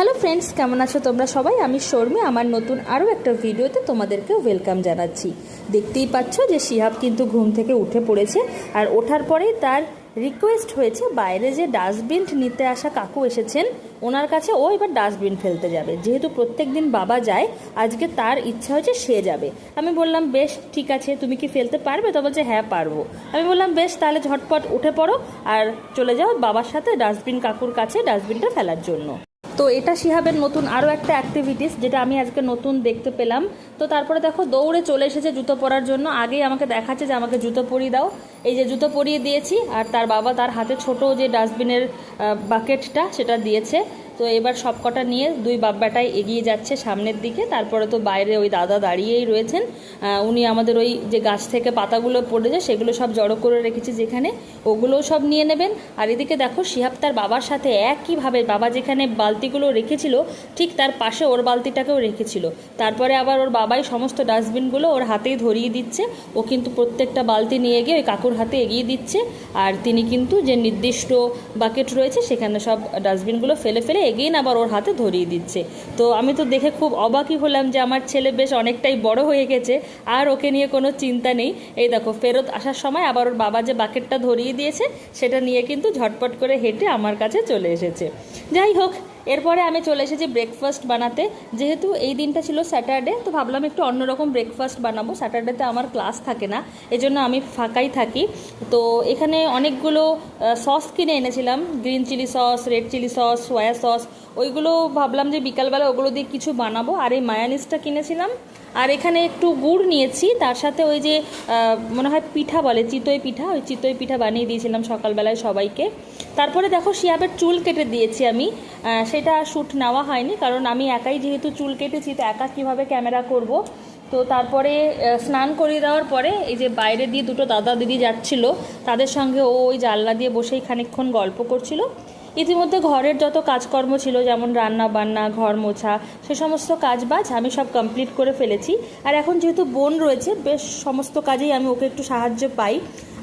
Hello friends কেমন আছো তোমরা সবাই? আমি শর্মি, আমার নতুন আরও একটা ভিডিওতে তোমাদেরকে ওয়েলকাম জানাচ্ছি। দেখতেই পাচ্ছ যে শিহাব কিন্তু ঘুম থেকে উঠে পড়েছে আর ওঠার পরেই তার রিকোয়েস্ট হয়েছে, বাইরে যে ডাস্টবিন নিতে আসা কাকু এসেছেন, ওনার কাছে ও এবার ডাস্টবিন ফেলতে যাবে। যেহেতু প্রত্যেক দিন বাবা যায়, আজকে তার ইচ্ছা হয়েছে সে যাবে। আমি বললাম, বেশ, ঠিক আছে, তুমি কি ফেলতে পারবে? তো বলছে হ্যাঁ পারব। আমি বললাম, বেশ, তাহলে ঝটপট উঠে পড়ো আর চলে যাও বাবার সাথে ডাস্টবিন কাকুর কাছে ডাস্টবিনটা ফেলার জন্য। তো এটা শিহাবের নতুন আরও একটা অ্যাক্টিভিটিস যেটা আমি আজকে নতুন দেখতে পেলাম। তো তারপরে দেখো দৌড়ে চলে এসেছে জুতো পরার জন্য। আগেই আমাকে দেখাচ্ছে যে আমাকে জুতো পরিয়ে দাও। এই যে জুতো পরিয়ে দিয়েছি আর তার বাবা তার হাতে ছোট যে ডাস্টবিনের বাকেটটা সেটা দিয়েছে। তো এবার সব কটা নিয়ে দুই বাপ বেটাই এগিয়ে যাচ্ছে সামনের দিকে। তারপরে তো বাইরে ওই দাদা দাঁড়িয়েই রয়েছেন। উনি আমাদের ওই যে গাছ থেকে পাতাগুলো পড়েছে, সেগুলো সব জড়ো করে রেখেছি যেখানে। ওগুলোও সব নিয়ে নেবেন। আর এদিকে দেখো, শিহাব তার বাবার সাথে একইভাবে বাবা যেখানে বালতিগুলো রেখেছিল, ঠিক তার পাশে ওর বালতিটাকেও রেখেছিল। তারপরে আবার ওর বাবাই সমস্ত ডাস্টবিনগুলো ওর হাতেই ধরিয়ে দিচ্ছে। ও কিন্তু প্রত্যেকটা বালতি নিয়ে গিয়ে ওই কাকুর হাতে এগিয়ে দিচ্ছে। আর তিনি কিন্তু যে নির্দিষ্ট বাকেট রয়েছে, সেখানে সব ডাস্টবিনগুলো ফেলে ফেলে এগেইন আবার ওর হাতে ধরিয়ে দিচ্ছে। তো আমি তো দেখে খুব অবাকই হলাম যে আমার ছেলে বেশ অনেকটাই বড় হয়ে গেছে, আর ওকে নিয়ে কোনো চিন্তা নেই। এই দেখো, ফেরত আসার সময় আবার ওর বাবা যে বাকেটটা ধরিয়ে দিয়েছে, সেটা নিয়ে কিন্তু ঝটপট করে হেঁটে আমার কাছে চলে এসেছে। যাই হোক এরপরে আমি চলে এসেছি ব্রেকফাস্ট বানাতে। যেহেতু এই দিনটা ছিল স্যাটারডে তো ভাবলাম একটু অন্যরকম ব্রেকফাস্ট বানাবো। স্যাটারডেতে আমার ক্লাস থাকে না, এজন্য আমি ফাঁকাই থাকি। তো এখানে অনেকগুলো সস কিনে এনেছিলাম। Green chilli sauce red chilli sauce soya sauce ওইগুলো ভাবলাম যে বিকালবেলা ওগুলো দিয়ে কিছু বানাবো। আর এই মায়ানিসটা কিনেছিলাম। আর এখানে একটু গুড় নিয়েছি। তার সাথে ওই যে মনে হয় পিঠা বলে, চিতই পিঠা। ওই চিতই পিঠা বানিয়ে দিয়েছিলাম সকালবেলায় সবাইকে। তারপরে দেখো শিয়াবের চুল কেটে দিয়েছি আমি। সেটা শ্যুট নেওয়া হয়নি। কারণ আমি একাই যেহেতু চুল কেটেছি, তো একা কীভাবে ক্যামেরা করব? তো তারপরে স্নান করিয়ে দেওয়ার পরে এই যে বাইরে দিয়ে দুটো দাদা দিদি যাচ্ছিল, তাদের সঙ্গে ও ওই জানলা দিয়ে বসেই খানিকক্ষণ গল্প করছিল। ইতিমধ্যে ঘরের যত কাজকর্ম ছিল, যেমন রান্না বান্না, ঘর মোছা, সে সমস্ত কাজবাজ আমি সব কমপ্লিট করে ফেলেছি। আর এখন যেহেতু বোন রয়েছে, বেশ সমস্ত কাজেই আমি ওকে একটু সাহায্য পাই।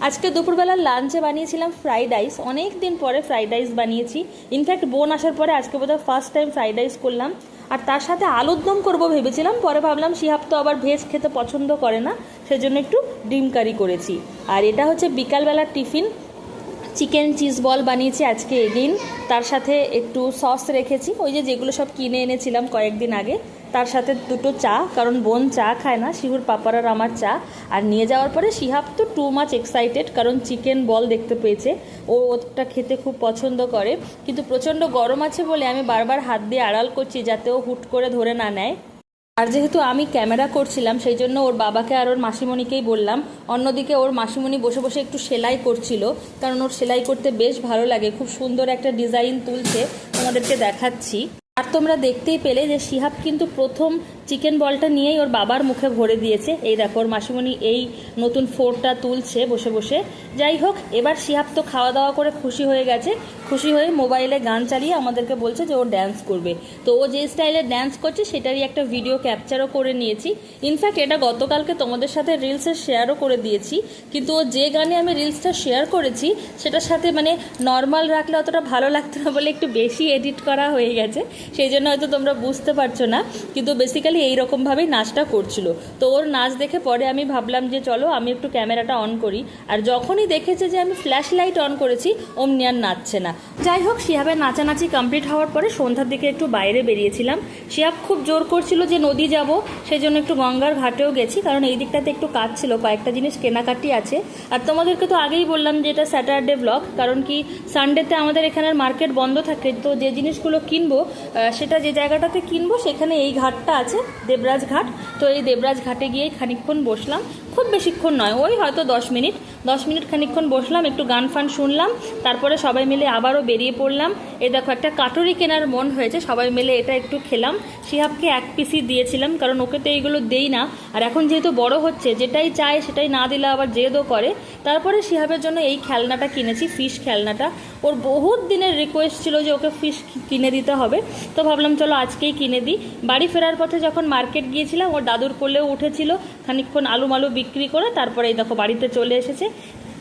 আজকে দুপুরবেলা লাঞ্চে বানিয়েছিলাম ফ্রাইড রাইস অনেক দিন পরে ফ্রাইড রাইস বানিয়েছি। ইনফ্যাক্ট বোন আসার পরে আজকে বোধহয় ফার্স্ট টাইম ফ্রাইড রাইস করলাম। আর তার সাথে আলুর দম করব ভেবেছিলাম, পরে ভাবলাম শিহাব তো আবার ভেজ খেতে পছন্দ করে না, সেজন্য একটু ডিম কারি করেছি। আর এটা হচ্ছে বিকালবেলার টিফিন চিকেন চিজ বল বানিয়েছি আজকে এদিন তার সাথে একটু সস রেখেছি। ওই যে যেগুলো সব কিনে এনেছিলাম কয়েকদিন আগে, তার সাথে দুটো চা, কারণ বোন চা খায় না, শিহুর পাপার আর আমার চা। আর নিয়ে যাওয়ার পরে শিহাব তো টু মাচ এক্সাইটেড কারণ চিকেন বল দেখতে পেয়েছে। ও ওটা খেতে খুব পছন্দ করে। কিন্তু প্রচণ্ড গরম আছে বলে আমি বারবার হাত দিয়ে আড়াল করছি যাতে ও হুট করে ধরে না নেয়। আর যেহেতু আমি ক্যামেরা করছিলাম, সেই জন্য ওর বাবাকে আর ওর মাসিমণিকেই বললাম। অন্যদিকে ওর মাসিমণি বসে বসে একটু সেলাই করছিল, কারণ ওর সেলাই করতে বেশ ভালো লাগে। খুব সুন্দর একটা ডিজাইন তুলছে। তোমাদেরকে দেখাচ্ছি। আর তোমরা দেখতেই পেলে যে শিহাব কিন্তু প্রথম চিকেন বলটা নিয়েই ওর বাবার মুখে ভরে দিয়েছে। এই দেখো ওর মাসিমণি এই নতুন ফোরটা তুলছে বসে বসে। যাই হোক, এবার শিহাব তো খাওয়া দাওয়া করে খুশি হয়ে গেছে। খুশি হয়ে মোবাইলে গান চালিয়ে আমাদেরকে বলছে যে ও ড্যান্স করবে। তো ও যে স্টাইলে ড্যান্স করছে, সেটারই একটা ভিডিও ক্যাপচারও করে নিয়েছি। ইনফ্যাক্ট এটা গতকালকে তোমাদের সাথে রিলসে শেয়ারও করে দিয়েছি। কিন্তু ও যে গানে আমি রিলসটা শেয়ার করেছি, সেটার সাথে মানে নর্মাল রাখলে অতটা ভালো লাগতো না বলে একটু বেশি এডিট করা হয়ে গেছে। সেই জন্য হয়তো তোমরা বুঝতে পারছ না, কিন্তু বেসিক্যালি এইরকমভাবেই নাচটা করছিল। তো ওর নাচ দেখে পরে আমি ভাবলাম যে চলো আমি একটু ক্যামেরাটা অন করি, আর যখনই দেখেছে যে আমি ফ্ল্যাশ লাইট অন করেছি, অমনি আর নাচছে না। যাই হোক, শিহাবের নাচানাচি কমপ্লিট হওয়ার পরে সন্ধ্যার দিকে একটু বাইরে বেরিয়েছিলাম। শিহাব খুব জোর করছিল যে নদী যাব সেই জন্য একটু গঙ্গার ঘাটেও গেছি, কারণ এই দিকটাতে একটু কাজ ছিল, কয়েকটা জিনিস কেনাকাটি আছে। আর তোমাদেরকে তো আগেই বললাম যে এটা স্যাটারডে ব্লগ কারণ কি সানডেতে আমাদের এখানের মার্কেট বন্ধ থাকে, তো যে জিনিসগুলো কিনবো সেটা যে জায়গাটাতে কিনবো, সেখানে এই ঘাটটা আছে, দেবরাজ ঘাট। তো এই দেবরাজ ঘাটে গিয়ে খানিকক্ষণ বসলাম। খুব বেশিক্ষণ নয়, ওই হয়তো দশ মিনিট। দশ মিনিট খানিকক্ষণ বসলাম, একটু গান ফান শুনলাম। তারপরে সবাই মিলে আবারও বেরিয়ে পড়লাম। এ দেখো, একটা কাটুরি কেনার মন হয়েছে। সবাই মিলে এটা একটু খেলাম। শিহাবকে এক পিসি দিয়েছিলাম, কারণ ওকে তো এইগুলো দেই না। আর এখন যেহেতু বড় হচ্ছে, যেটাই চায় সেটাই না দিলে আবার জেদও করে। তারপরে শিহাবের জন্য এই খেলনাটা কিনেছি, ফিশ খেলনাটা। ওর বহুত দিনের রিকোয়েস্ট ছিল যে ওকে ফিশ কিনে দিতে হবে। তো ভাবলাম চলো আজকেই কিনে দিই। বাড়ি ফেরার পথে যখন মার্কেট গিয়েছিলাম, ওর দাদুর কোলেও উঠেছিল। খানিকক্ষণ আলু মালু বিক্রি করে তারপরে এই দেখো বাড়িতে চলে এসেছে।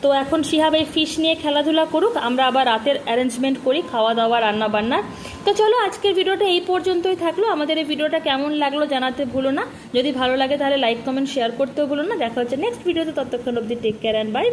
তো এখন শিহাব এই ফিশ নিয়ে খেলাধুলা করুক, আমরা আবার রাতের অ্যারেঞ্জমেন্ট করি, খাওয়া দাওয়া, রান্না বান্নার তো চলো আজকের ভিডিওটা এই পর্যন্তই থাকল। আমাদের এই ভিডিওটা কেমন লাগল জানাতে ভুলো না। যদি ভালো লাগে তাহলে লাইক কমেন্ট শেয়ার করতেও ভুলো না। দেখা হচ্ছে নেক্সট ভিডিওতে ততক্ষণ অবধি টেক কেয়ার অ্যান্ড বাই